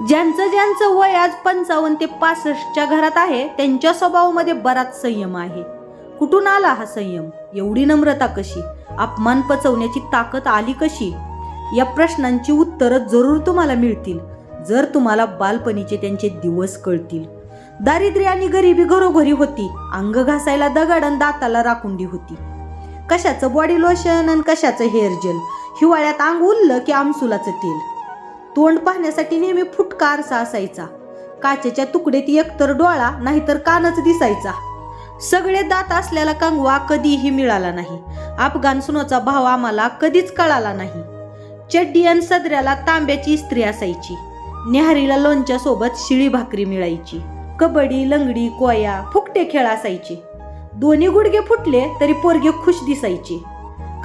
ज्यांचं ज्यांचं वय आज पंचावन्न ते पासष्टच्या घरात आहे त्यांच्या स्वभावामध्ये बराच संयम आहे. कुठून आला हा संयम? एवढी नम्रता कशी? अपमान पचवण्याची ताकद आली कशी? या प्रश्नांची उत्तरं जरूर तुम्हाला मिळतील जर तुम्हाला बालपणीचे त्यांचे दिवस कळतील. दारिद्र्य आणि गरिबी घरोघरी होती अंग घासायला दगड आणि दाताला राखुंडी होती. कशाचं बॉडी लोशन आणि कशाचं हेअर जेल? हिवाळ्यात अंग उरलं की आमसुलाचं तेल. तोंड पाहण्यासाठी नेहमी फुटका आरसा असायचा. काचेच्या तुकडेत एकतर डोळा नाहीतर कानच दिसायचा. सगळे दात असलेला कंगवा कधीही मिळाला नाही. अफगाण सुनाचा भाव आम्हाला कधीच कळाला नाही. चड्डी आणि सदऱ्याला तांब्याची इस्त्री असायची. न्याहारीला लोणच्या सोबत शिळी भाकरी मिळायची. कबड्डी लंगडी कोया फुकटे खेळ असायचे. दोन्ही गुडघे फुटले तरी पोरगे खुश दिसायचे.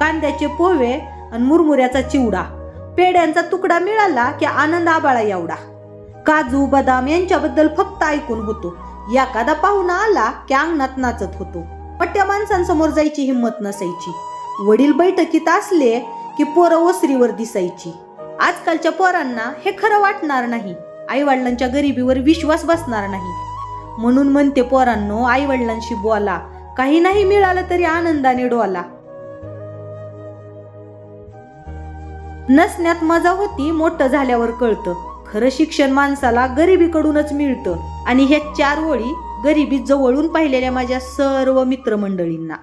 कांद्याचे पोहे आणि मुरमुऱ्याचा चिवडा. पेड्यांचा तुकडा मिळाला की आनंद आबाळा एवढा. काजू बदाम यांच्याबद्दल फक्त ऐकून होतो. एखादा पाहुणा आला की अंगणात नाचत होतो. पट्ट्या माणसांसमोर जायची हिंमत नसायची. वडील बैठकीत असले की पोरं ओसरीवर दिसायची. आजकालच्या पोरांना हे खरं वाटणार नाही. आई वडिलांच्या गरिबीवर विश्वास बसणार नाही. म्हणून म्हणते पोरांनो आई वडिलांशी बोला. काही नाही मिळालं तरी आनंदाने डोला. नसण्यात मजा होती मोठं झाल्यावर कळतं. खरं शिक्षण माणसाला गरिबीकडूनच मिळतं. आणि ह्या चार ओळी गरिबी जवळून पाहिलेल्या माझ्या सर्व मित्रमंडळींना.